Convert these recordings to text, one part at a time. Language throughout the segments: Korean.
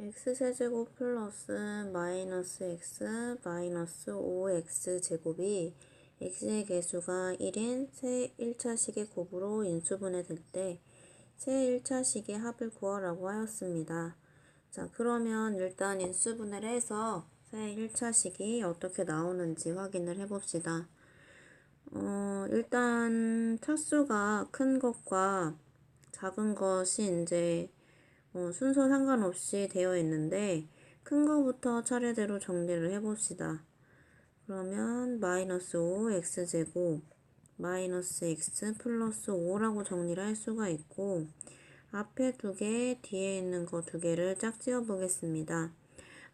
x세제곱 플러스 마이너스 x 마이너스 5x 제곱이 x의 개수가 1인 새 1차식의 곱으로 인수분해 될 때 새 1차식의 합을 구하라고 하였습니다. 자, 그러면 일단 인수분해를 해서 새 1차식이 어떻게 나오는지 확인을 해봅시다. 어, 일단 차수가 큰 것과 작은 것이 이제 어, 순서 상관없이 되어 있는데 큰 거부터 차례대로 정리를 해봅시다. 그러면 마이너스 5 x제곱 마이너스 x 플러스 5라고 정리를 할 수가 있고 앞에 두 개, 뒤에 있는 거 두 개를 짝지어 보겠습니다.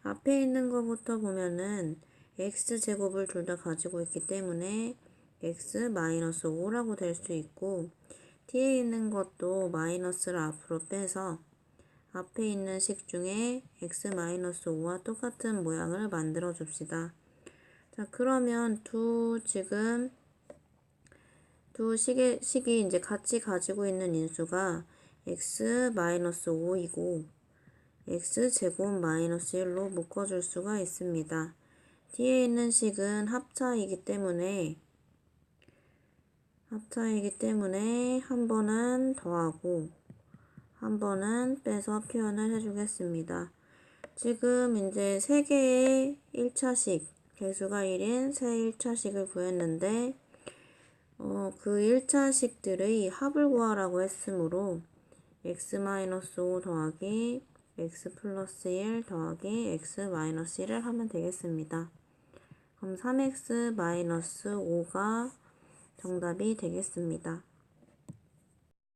앞에 있는 거부터 보면은 x제곱을 둘 다 가지고 있기 때문에 x 마이너스 5라고 될 수 있고 뒤에 있는 것도 마이너스를 앞으로 빼서 앞에 있는 식 중에 x-5와 똑같은 모양을 만들어 줍시다. 자, 그러면 두 지금 두 식의, 식이 이제 같이 가지고 있는 인수가 x-5이고 x제곱 마이너스 1로 묶어줄 수가 있습니다. 뒤에 있는 식은 합차이기 때문에 합차이기 때문에 한 번은 더하고 한 번은 빼서 표현을 해주겠습니다. 지금 이제 세 개의 1차식, 개수가 1인 세 1차식을 구했는데, 어, 그 1차식들의 합을 구하라고 했으므로, x-5 더하기 x 플러스 1 더하기 x-1을 하면 되겠습니다. 그럼 3x-5가 정답이 되겠습니다.